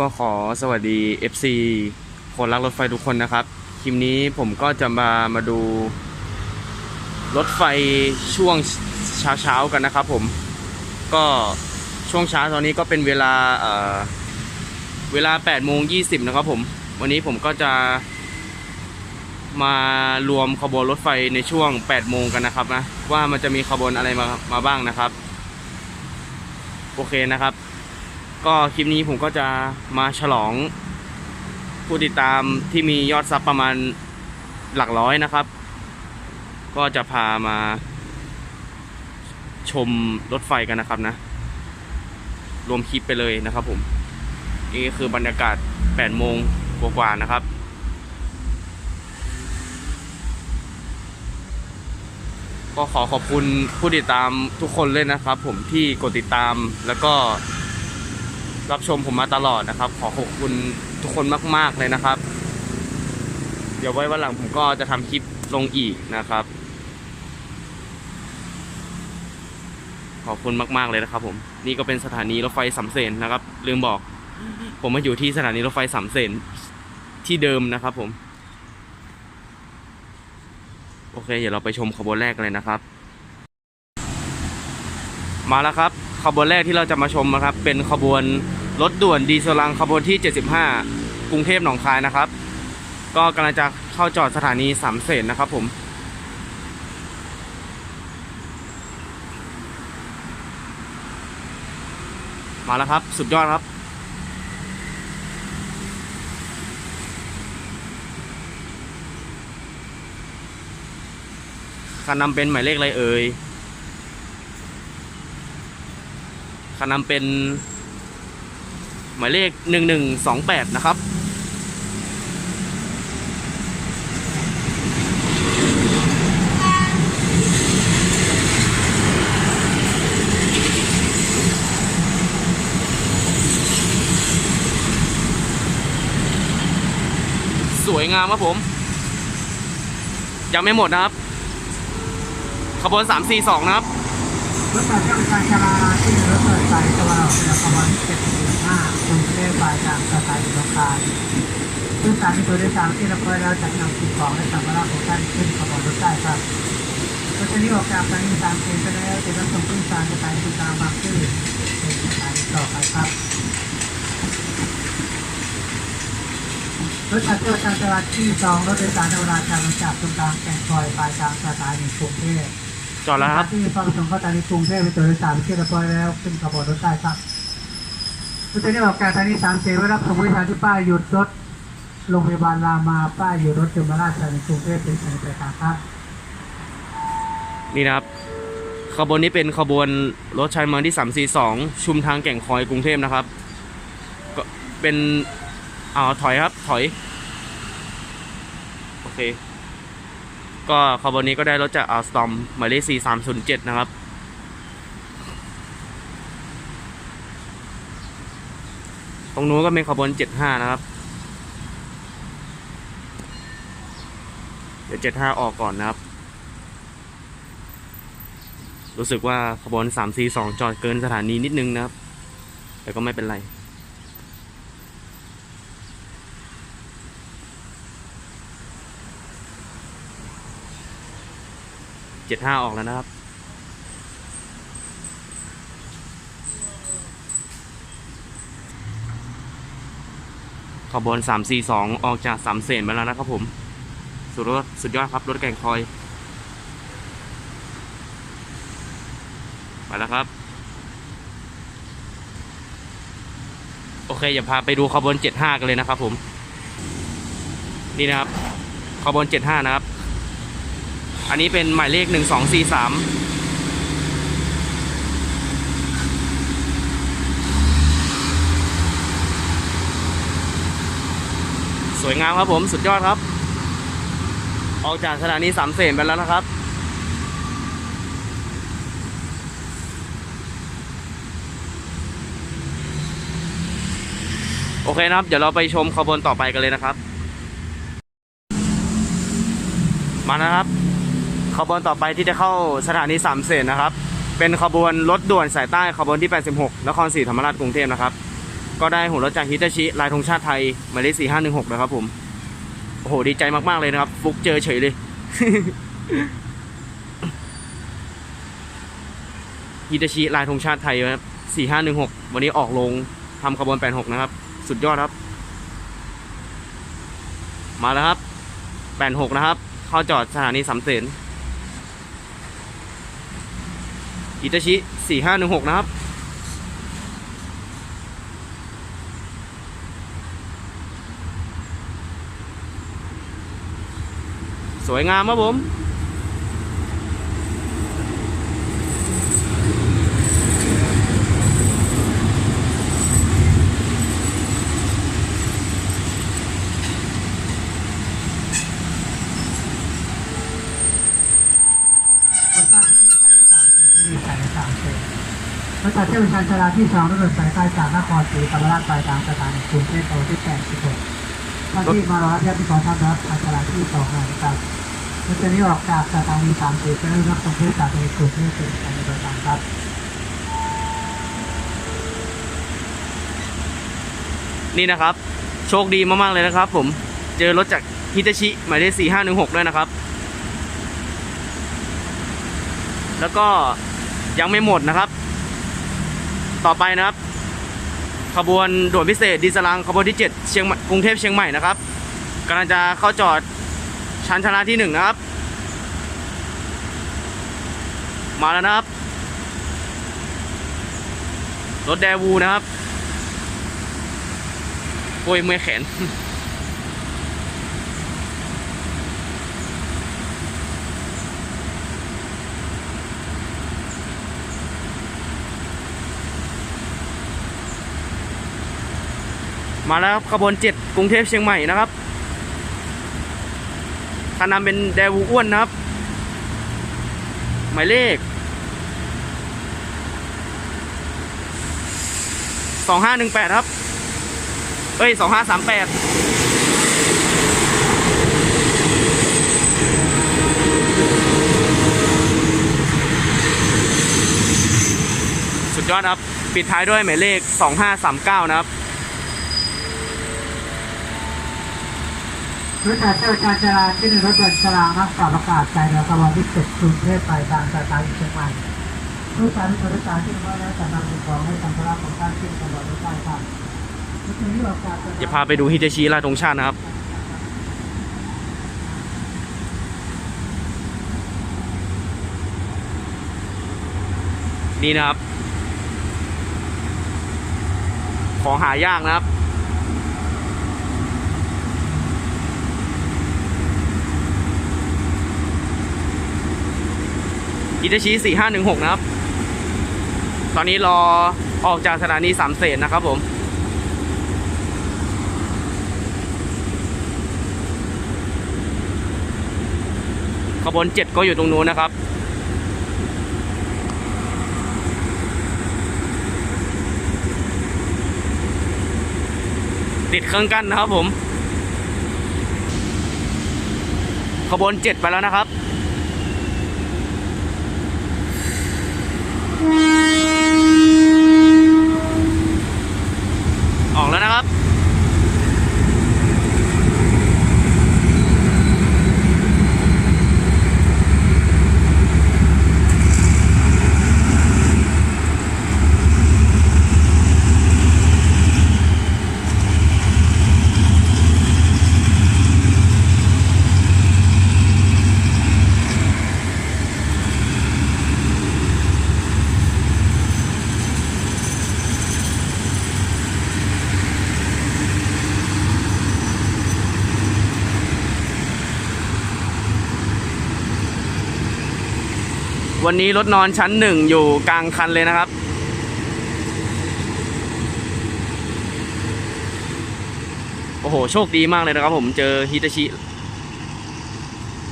ก็ขอสวัสดี FC คนรักรถไฟทุกคนนะครับ คลิปนี้ผมก็จะมามาดู รถไฟช่วงเช้าเช้ากันนะครับผม ก็ช่วงเช้าตอนนี้ก็เป็นเวลาเอ่อเวลา8โมง20นะครับผม วันนี้ผมก็จะมารวมขบวนรถไฟในช่วง 8 โมงกันนะครับนะ ว่ามันจะมีขบวนอะไรมามาบ้างนะครับ โอเคนะครับ ก็คลิปนี้ผมก็จะมาฉลอง ผู้ติดตามที่มียอดซับประมาณหลักร้อยนะครับ ก็จะพามา ชมรถไฟกันนะครับนะ รวมคลิปไปเลยนะครับผมนี่คือบรรยากาศ8โมงกว่าๆนะครับก็ขอขอบคุณผู้ติดตามทุกคนเลยนะครับ ผมที่กดติดตามแล้วก็ รับชมผมมาตลอดนะครับ ขอขอบคุณทุกคนมาก ๆ เลยนะครับ เดี๋ยวไว้วันหลังผมก็จะทำคลิปลงอีกนะครับ ขอบคุณมาก ๆ เลยนะครับ ผม นี่ก็เป็นสถานีรถไฟสำเสนนะครับ ลืมบอก ผมมาอยู่ที่สถานีรถไฟสำเสนที่เดิมนะครับ ผม โอเค เดี๋ยวเราไปชมขบวนแรกเลยนะครับ มาแล้วครับ ขบวนแรกที่เราจะมาชมนะครับ เป็นขบวนรถด่วนดีเซลลังขบวนที่ 75 กรุงเทพหนองคายนะครับ ก็กำลังจะเข้าจอดสถานีสามเสนนะครับผมมาแล้วครับ สุดยอดครับ คันนำเป็นหมายเลขอะไรเอ่ย คันนำเป็น หมายเลขหนึ่งหนึ่งสองแปดนะครับ สวยงามครับผม ยังไม่หมดนะครับ ขบวน 342 นะครับรถไฟที่บริการชาลาที่รากรุงเทพปลายทางสถานีสงขลาผู้สารที่ตัวโดยสารที่รับไว้แล้วจัดนำสิ่งของและสัมภาระของท่านขึ้นขบวนรถได้ครับรถนี้ออกจากสถานีสามเซนไปแล้วจะต้องส่งขึ้สานีสถานีตามบางซื่อเป็นสถานีต่อไปครับรถจักรยานจราที่สองรถโดยสารในเวลาการจากตรงกลางแก่งคอยปลายทางสถานีกรุงเทพจอดแล้วครับที่ฟังส่งเข้าตานีกรุงเทพไปตัวโดยสารที่เรียบร้อยแล้วขึ้นขบวนรถได้ครับ รถไฟที่ออกจากสถานีสามเสนไว้รับส่งผู้โดยสารที่ป้ายหยุดรถโรงพยาบาลรามาป้ายหยุดรถยมราชสถานีกรุงเทพเป็นสานีปลายทาครับนี่นะครับขบวนนี้เป็นขบวนรถชานเมืองที่ 342 ชุมทางแก่งคอยกรุงเทพนะครับ ก็เป็นอ่าถอยครับถอย โอเค ก็ขบวนนี้ก็ได้รถจากอัลสตอมหมายเลข4307 นะครับ ตรงนู้นก็เป็นขบวน75นะครับ เดี๋ยว75ออกก่อนนะครับ รู้สึกว่าขบวน342จอดเกินสถานีนิดนึงนะครับ แต่ก็ไม่เป็นไรเจ็ดห้าออกแล้วนะครับ ขบวน 342 ออกจากสามเสนมาแล้วนะครับผม สุดรถสุดยอดครับ รถแก่งคอย มาแล้วครับ โอเคอย่าพาไปดูขบวน 75 กันเลยนะครับผม นี่นะครับขบวน 75 นะครับ อันนี้เป็นหมายเลข 1243 สวยงามครับผมสุดยอดครับ ออกจากสถานีสามเสนไปแล้วนะครับ โอเคนะครับ เดี๋ยวเราไปชมขบวนต่อไปกันเลยนะครับ มานะครับ ขบวนต่อไปที่จะเข้าสถานีสามเสนนะครับ เป็นขบวนรถด่วนสายใต้ขบวนที่ 86นครศรีธรรมราชกรุงเทพนะครับ ก็ได้หัวรถจากฮิตาชิลายธงชาติไทยหมายเลขสี่ห้าหนึ่งหกนะครับผมโอ้โหดีใจมากๆเลยนะครับ ฟุกเจอเฉยเลย ฮิตาชิลายธงชาติไทยนะครับสี่ห้าหนึ่งหกวันนี้ออกลงทำขบวนแปดหกนะครับ สุดยอดครับ มาแล้วครับแปดหกนะครับ เข้าจอดสถานีสามเสนฮิตาชิสี่ห้าหนึ่งหกนะครับ สวยงามครับผมราบรถจากเที่ยวชานชาลาที่สองรถสายใต้จากนครศรีธรรมราชไปทางสถานีกรุงเทพโตที่แปดสิบหกท่านที่มารอรับญาติที่ของท่านรับชานชาลาที่สองนะครับ รถนี้ออกจากสถานีสามสิบเป็นรับส่งผู้จากในกรุงเทพเป็นสถานีโดยสารครับนี่นะครับ โชคดีมาก ๆ เลยนะครับผมเจอรถจากฮิตาชิหมายเลขสี่ห้าหนึ่งหกด้วยนะครับ แล้วก็ยังไม่หมดนะครับ ต่อไปนะครับ ขบวนด่วนพิเศษดีสลังขบวนที่ 7 เชียงกรุงเทพเชียงใหม่นะครับกำลังจะเข้าจอด ชั้นชาลาที่หนึ่งนะครับ มาแล้วนะครับ รถแดวูนะครับโอ้ยเมื่อแขน มาแล้วครับขบวนเจ็ดกรุงเทพเชียงใหม่นะครับ คันนำเป็นแดวูอ้วนนะครับ หมายเลขสองห้าหนึ่งแปดครับ เอ้ยสองห้าสามแปดสุดยอดครับ ปิดท้ายด้วยหมายเลขสองห้าสามเก้านะครับ รถจากเที่ยวชานชาลาที่หนึ่งรถด่วนชลานักปรับอากาศใจเรือขบวนที่เจ็ดกรุงเทพไปทางสถานีเชียงใหม่ผู้สารผู้โดยสารที่มาแล้วจะนำสิ่งของให้สัมภาระของท่านขึ้นขบวนรถไฟครับรถนี้ออกจาพาไปดูฮิตาชิลาตรงชาตินะครับนี่นะครับ ของหายากนะครับ อิตาชิสี่ห้าหนึ่งหกนะครับ ตอนนี้รอออกจากสถานีสามเสนนะครับผมขบวนเจ็ดก็อยู่ตรงนู้นนะครับ ติดเครื่องกั้นนะครับผม ขบวนเจ็ดไปแล้วนะครับ วันนี้รถนอนชั้นหนึ่งอยู่กลางคันเลยนะครับ โอ้โห โชคดีมากเลยนะครับผมเจอฮิตาชิ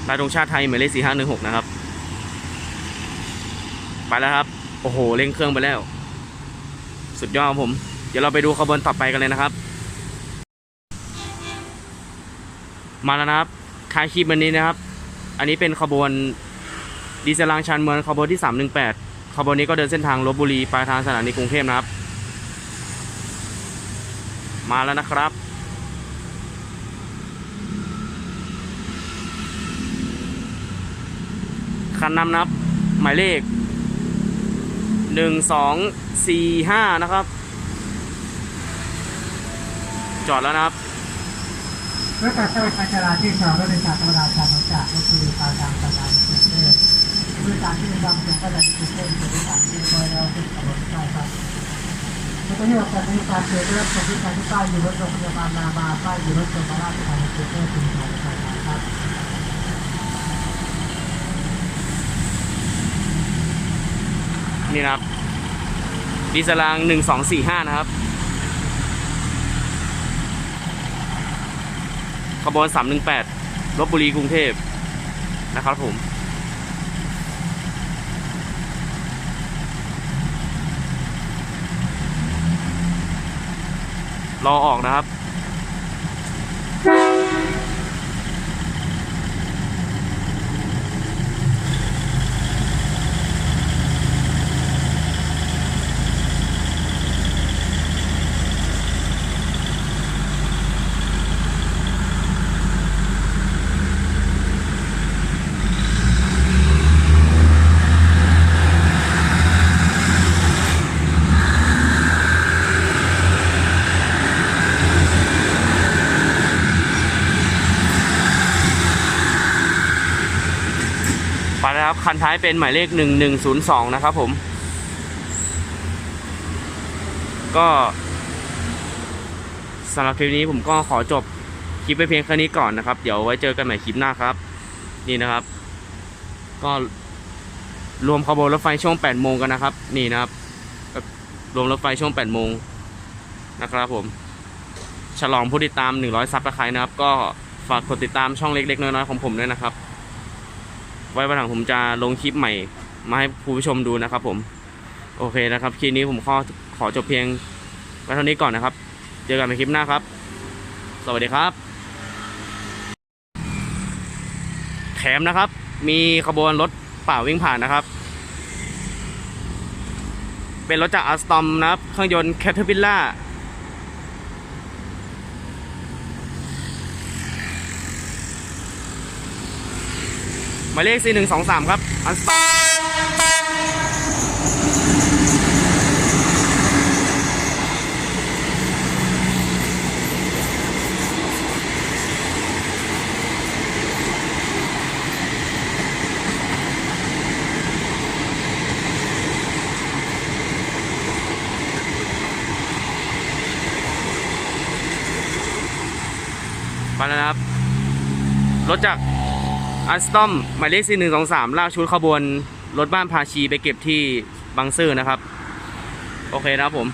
ลายธงชาติไทยหมายเลขสี่ห้าหนึ่งหกนะครับ ไปแล้วครับ โอ้โหเร่งเครื่องไปแล้ว สุดยอดครับผม เดี๋ยวเราไปดูขบวนต่อไปกันเลยนะครับ มาแล้วนะครับท้ายคลิปวันนี้นะครับ อันนี้เป็นขบวน ดีเซลรางชานเมืองขบวนที่ 318ขบวนนี้ก็เดินเส้นทางลบบุรีปลายทางสถานีกรุงเทพนะครับ มาแล้วนะครับคันนำนับ หมายเลขหนึ่งสองสี่ห้านะครับ จอดแล้วนะครับด้วยการใช้ไฟจราที่สองรถโดยสารธรรมดาจากจากรถตู้ปลายทางสถานีกรุงเทพ บริการที่เป็นบางส่วนก็จะมีกรุงเทพบริการที่โดยแล้วเป็นตำรวจใช่ครับแล้วก็ที่เราการบริการเจอเรื่องของที่การที่ป้ายอยู่รถโรงพยาบาลนาบาป้ายอยู่รถโรงพยาบาลสถานีกรุงเทพเป็นของใช่ครับนี่นะครับดีเซลรางหนึ่งสองสี่ห้านะครับขบวนสามหนึ่งแปดลบบุรีกรุงเทพนะครับผม รอออกนะครับ ไปแล้วครับ คันท้ายเป็นหมายเลข 1102 นะครับผม ก็สำหรับคลิปนี้ผมก็ขอจบคลิปไปเพียงแค่นี้ก่อนนะครับ เดี๋ยวไว้เจอกันใหม่คลิปหน้าครับ นี่นะครับ ก็รวมขบวนรถไฟช่วง8โมงกันนะครับ นี่นะครับ รวมรถไฟช่วง8โมงนะครับผม ฉลองผู้ติดตาม 100 ซับสไครต์นะครับ ก็ฝากกดติดตามช่องเล็กๆน้อยๆของผมด้วยนะครับ ไว้วันหลังผมจะลงคลิปใหม่มาให้ผู้ชมดูนะครับ ผม โอเคนะครับคลิปนี้ผมขอขอจบเพียงไว้เท่านี้ก่อนนะครับ เจอกันในคลิปหน้าครับ สวัสดีครับ แถมนะครับ มีขบวนรถเปล่าวิ่งผ่านนะครับ เป็นรถจากอัสตอมนะครับ เครื่องยนต์แคทเทอร์พิลล่า หมายเลข4123 ครับ อันสตอมาแล้วนะครับ รถจาก อัสตอมหมายเลข4123ลากชุดขบวนรถบ้านพาชีไปเก็บที่บางซื่อนะครับ โอเคนะครับผม